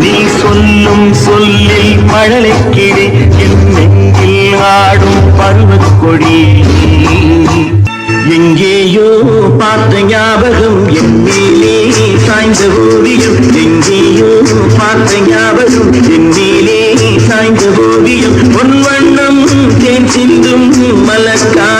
நீ சொல்லும் சொல்லில் மழலைக்கிடே என் நெஞ்சில் ஆடும் பருவக்கொடி. எங்கேயோ பார்த்த ஞாபகம் என் மேலே சாய்ந்த ஓவியம். எங்கேயோ பார்த்த ஞாபகம் என் மேலே சாய்ந்த ஓவியம். பொன் வண்ணம் தேன் சிந்தும் மலக்கா